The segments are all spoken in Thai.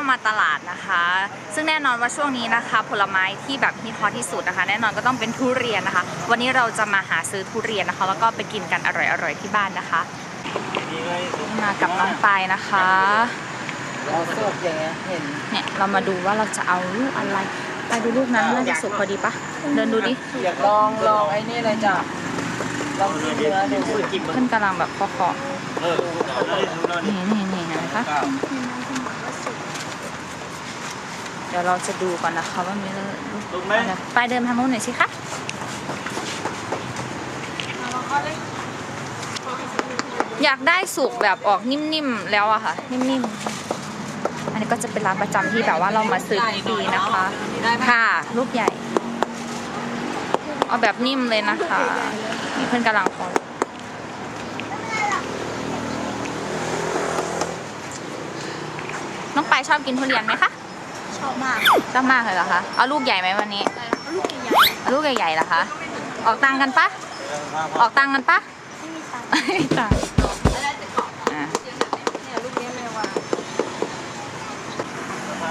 ก็มาตลาดนะคะ ซึ่งแน่นอนว่าช่วงนี้นะคะ ผลไม้ที่แบบฮิตฮอตที่สุดนะคะ แน่นอนก็ต้องเป็นทุเรียนนะคะ วันนี้เราจะมาหาซื้อทุเรียนนะคะ แล้วก็ไปกินกันอร่อยๆที่บ้านนะคะมากับน้องปายนะคะเราสดอย่างเงี้ยเห็นเนี่ยเรามาดูว่าเราจะเอาลูกอะไรไปดูลูกนั้นน่าจะสุกพอดีปะเดินดูดิอยากลองลองไอ้นี่เลยจ้ะลองกินเนื้อดูเพื่อนกำลังแบบเคาะเออเอาเลยดูหน่อยๆนี่นี่นี่นะคะ เดี๋ยวเราจะดูก่อนนะคะว่ามีลูกไหมไปเดินทางนู้นหน่อยสิคะอยากได้สุกแบบออกนิ่มๆแล้วอะค่ะ นิ่มๆ อันนี้ก็จะเป็นร้านประจำที่แบบว่าเรามาซื้อทุกปีนะคะ ค่ะ ลูกใหญ่ เอาแบบนิ่มเลยนะคะ มีเพื่อนกำลังคอน้องปายชอบกินทุเรียนไหมคะ ชอบมากชอบมากเลยเหรอคะ เอาลูกใหญ่ไหมวันนี้ลูกใหญ่เอาลูกใหญ่ๆเหรอคะ ออกตังค์กันปะ ออกตังค์กันปะ ๆไม่มีตังค์ไม่มีตังค์อะเนี่ยลูกนี้ไม่ว่า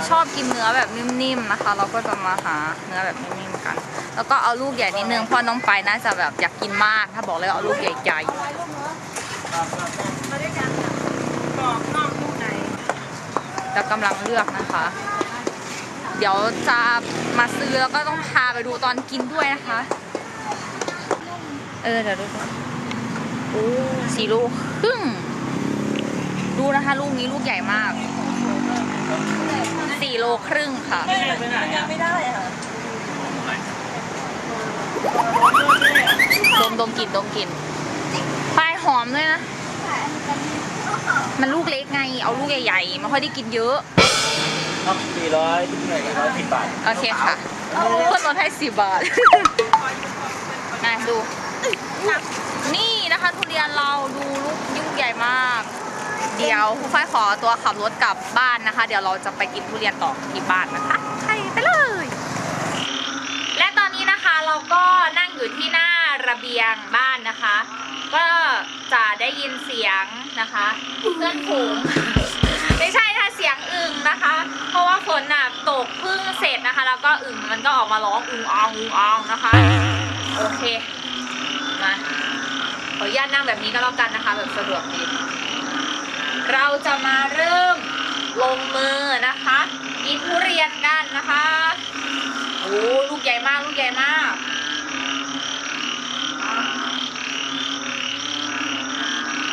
ชอบกินเนื้อแบบนิ่มๆนะคะ เราก็จะมาหาเนื้อแบบนิ่มๆกัน แล้วก็เอาลูกใหญ่นิดนึงเพราะน้องไปายน่าจะแบบอยากกินมาก ถ้าบอกเลยว่าเอาลูกใหญ่ๆแล้วกำลังเลือกนะคะ เดี๋ยวจะมาซื้อแล้วก็ต้องพาไปดูตอนกินด้วยนะคะ เออเดี๋ยวดูก่อนโอ้สี่ลูกครึ่งดูนะคะลูกนี้ลูกใหญ่มากสี่โลครึ่งค่ะไม่ได้ค่ะดมดมกลิ่นดมกลิ่นปลายหอมด้วยนะ มันลูกเล็กไง เอาลูกใหญ่ๆไม่ค่อยได้กินเยอะ ต้องสี่ร้อยที่ไหนร้อยสิบบาทโอเคค่ะเพิ่มลดให้สิบบาทมาดู นี่นะคะทุเรียนเราดูลูกยุ่งใหญ่มาก เดี๋ยวผู้ฝ้ายขอตัวขับรถกลับบ้านนะคะ เดี๋ยวเราจะไปกินทุเรียนต่อที่บ้านนะคะใช่ไปเลย และตอนนี้นะคะเราก็นั่งอยู่ที่หน้าระเบียงบ้านนะคะ ก็จะได้ยินเสียงนะคะเพื่อนฝูงไม่ใช่นะเสียงอึ่งนะคะ เพราะว่าฝนน่ะตกเพึ่งเสร็จนะคะ แล้วก็อึ่งมันก็ออกมาร้องอึ่งอองอึ่งอองนะคะ โอเค มาขออนุญาตนั่งแบบนี้ก็แล้วกันนะคะ แบบสะดวกดี เราจะมาเริ่มลงมือนะคะกินทุเรียนกันนะคะโอ้ลูกใหญ่มากลูกใหญ่มาก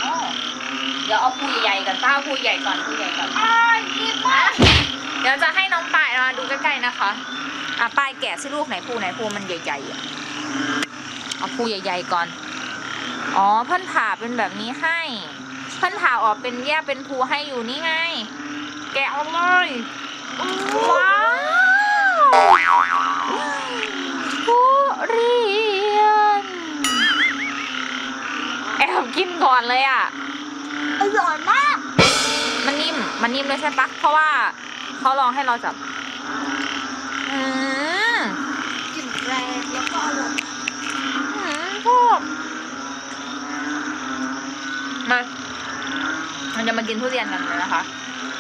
อ๋อ เดี๋ยวเอาภูใหญ่ก่อนป้าเอาภูใหญ่ก่อนภูใหญ่ก่อนอ้ายกินมาเดี๋ยวจะให้น้องปายมาดูใกล้ๆนะคะอะปายแกะสิลูกไหนภูไหนภูมันใหญ่ๆอะเอาภูใหญ่ๆก่อน อ๋อเพิ่นผ่าเป็นแบบนี้ให้ เพิ่นผ่าออกเป็นแยกเป็นภูให้อยู่นี่ไง แกะออกเลยว้าวทุเรียน แอบกินก่อนเลยอะ มันนิ่มมันนิ่มเลยใช่ปะเพราะว่าเขาลองให้เราจับ อืมกลิ่นแรงแล้วก็อร่อยอืมชอบมามันจะมากินทุเรียนกันเลยนะคะ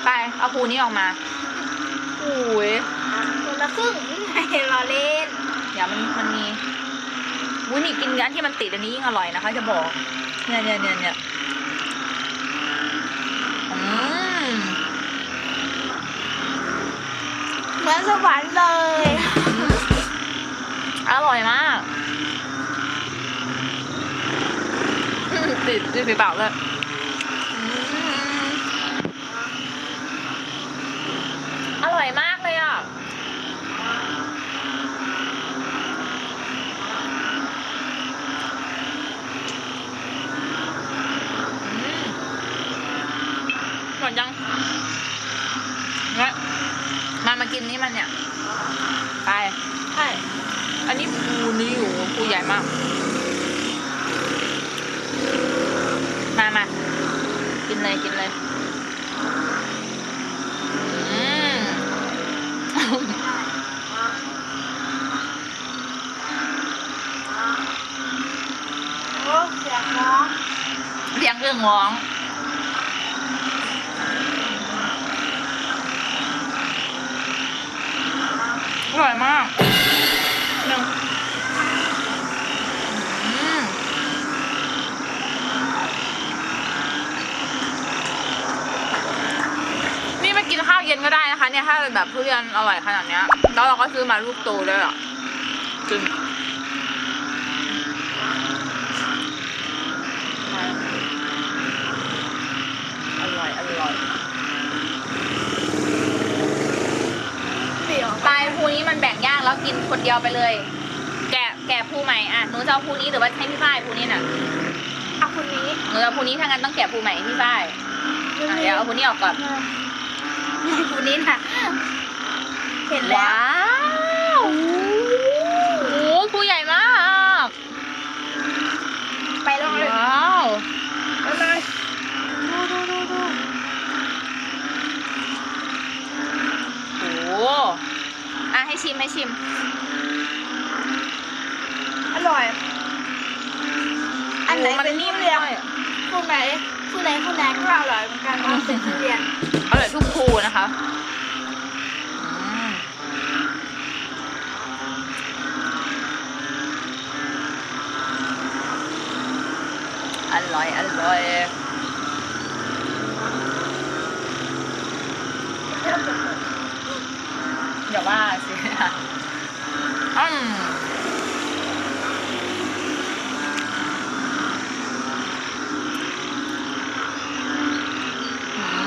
ไป เอาภูนี้ออกมาโอ้ยคนละครึ่งไม่รอเล่นเดี๋ยวมันมันมีวุ้ยนี่กินอันที่มันติดอันนี้ยิ่งอร่อยนะคะ จะบอก เนี่ยเนี่ยเนี่ยเนี่ยอืม เหมือนสวรรค์เลย อร่อยมาก ติดติดปากเลย นนี่มันเนี่ย ไป ใช่ อันนี้ปูนี้อยู่ปูใหญ่มาก มามากินเลยกินเลยอืมโอ้เสียงร้องเสียงเอื้องร้อง อร่อยมากหนึ่งนี่ไปกินข้าวเย็นก็ได้นะคะ เนี่ยถ้าแบบทุเรียนอร่อยขนาดเนี้ย แล้วเราก็ซื้อมาลูกโตด้วยอะจริง กแล้วกินคนเดียวไปเลย แกะแกะภูใหม่อะหนูจะเอาภูนี้หรือว่าให้พี่ฝ้ายภูนี้น่ะเอาคนนี้หนูจะเอาภูนี้ถ้างั้นต้องแกะภูใหม่ให้พี่ฝ้ายอะเดี๋ยวเอาภูนี้ออกก่อนคนนี้น่ะเห็นแล้วว้าวโอ้โหภูใหญ่มาก ไปลองเลย ว้าว ไปเลย ดูดูดูดูโอ้โหอะให้ชิมให้ชิม อร่อย อัน ไหนโโเป็นนิ่มเรียงคุณไหนคุณไหนคุณไหนก็อร่อยเหมือนกันว่าเป็นทุเรียนอร่อยทุกภูนะคะอืมอร่อยอร่อยอย่าว่าสิอืม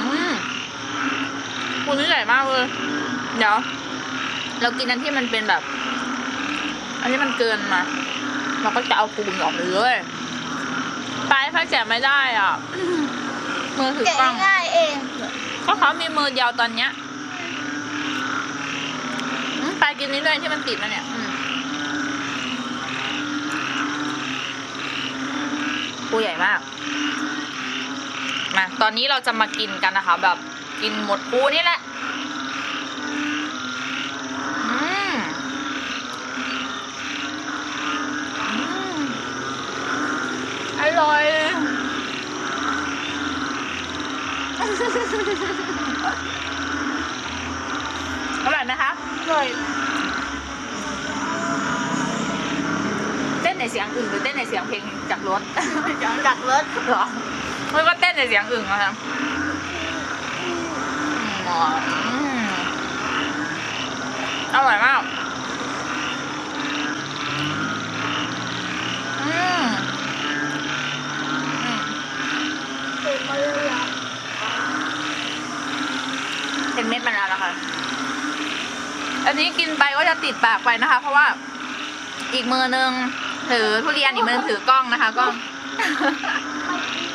อืมคุณนี่ใหญ่ มากเลยเดี๋ยวเรากินอันที่มันเป็นแบบ อันที่มันเกินมา เราก็จะเอาปูนออกไปเลยปลายถ้าแกะไม่ได้อะมือถือแกะกล้องง่ายๆเองก็เขามีมือเดียวตอนเนี้ยอืมปลายกินนี้ด้วยที่มันติดมาเนี่ยอืมปูใหญ่มากมาตอนนี้เราจะมากินกันนะคะ แบบกินหมดปูนี่แหละ อืมอืม อร่อยอร่อยไหมคะอร่อยเต้นในเสียงอึ่งหรือเต้นในเสียงเพลงจากรถ จากรถเหรอไม่ก็เต้นในเสียงอึ่งนะครับอืมอร่อยมาก อืมอืม เห็นเม็ดมันแล้วนะคะ อันนี้กินไปก็จะติดปากไปนะคะ เพราะว่าอีกมือนึงถือทุเรียนอีกมือนึงถือกล้องนะคะกล้อง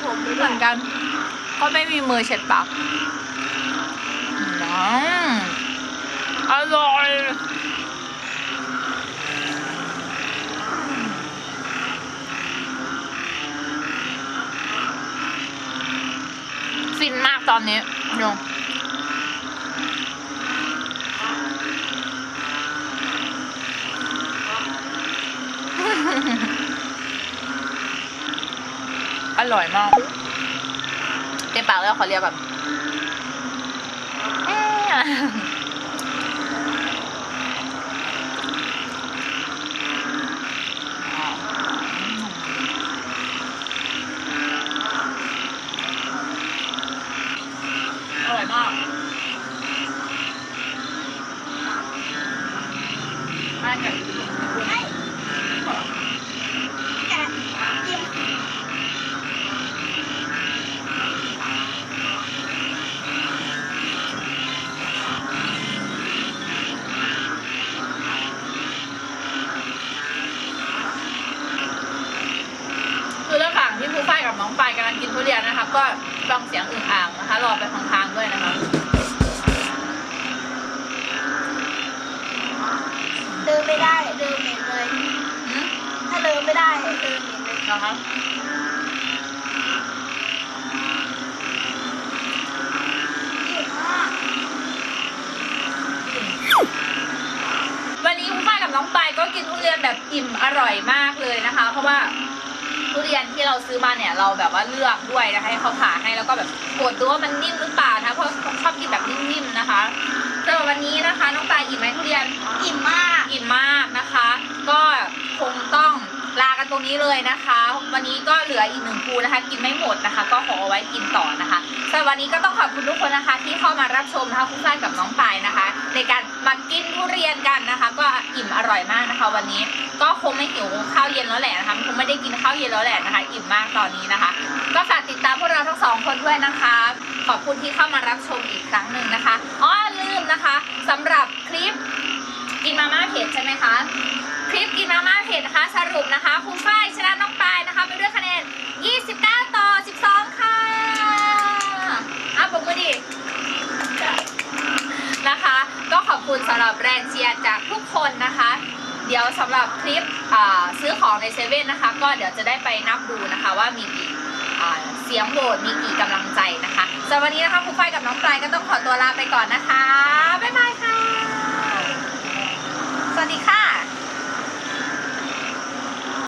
ผมเหมือนกัน ก็ไม่มีมือเช็ดปากอืมอร่อย ฟินมากต อนนี้ดูอร่อยมากเต็มปากแล้วขอเรียกก่อนเอ๊ะอ ร่อยมากมาจากแกะจิ้มคือระหว่างที่ครูฝ้ายกับน้องปายกำลังกินทุเรียนนะคะก็ฟังเสียงอึ่งอ่างนะ คะรอไปทางๆด้วยนะคะเดินไม่ได้เดินเหม็นเลยอืมถ้าเดินไม่ได้เดินเหม็นเลยนะคะอิ่มมากวันนี้คุณป้ากับน้องปายก็กินทุเรียนแบบอิ่มอร่อยมากเลยนะคะ เพราะว่าทุ เรียนที่เราซื้อมาเนี่ยเราแบบว่าเลือกด้วยนะคะให้เขาผ่าให้แล้วก็แบบกดดูว่ามันนิ่มหรือเปล่านะเพราะชอบกินแบบนิ่มๆนะคะสำหรับวันนี้นะคะน้องตายอิ่มไหมทุเรียน อิ่มมา กันตรงนี้เลยนะคะ วันนี้ก็เหลืออีกหนึ่งภูนะคะ กินไม่หมดนะคะ ก็ขอเอาไว้กินต่อนะคะสำหรับวันนี้ก็ต้องขอบคุณทุกคนนะคะ ที่เข้ามารับชมนะคะคุณฝ้ายกับน้องปายนะคะ ในการมากินทุเรียนกันนะคะ ก็อิ่มอร่อยมากนะคะ วันนี้ก็คงไม่หิวข้าวเย็นแล้วแหละนะคะคงไม่ได้กินข้าวเย็นแล้วแหละนะคะ อิ่มมากตอนนี้นะคะ ก็ฝากติดตามพวกเราทั้งสองคนด้วยนะคะ ขอบคุณที่เข้ามารับชมอีกครั้งหนึ่งนะคะอ๋อลืมนะคะสำหรับ กินมาม่าเผ็ดใช่ไหมคะ คลิปกินมาม่าเผ็ดนะคะ สรุปนะคะคุณฝ้ายชนะน้องปายนะคะไปด้วยคะแนน 29 ต่อ 12 ค่ะอะผมก็ดีนะคะ ก็ขอบคุณสำหรับแรงเชียร์จากทุกคนนะคะ เดี๋ยวสำหรับคลิปซื้อของในเซเว่นนะคะ ก็เดี๋ยวจะได้ไปนับดูนะคะว่ามีกี่เสียงโหวตมีกี่กำลังใจนะคะสำหรับวันนี้นะคะคุณฝ้ายกับน้องปลายก็ต้องขอตัวลาไปก่อนนะคะ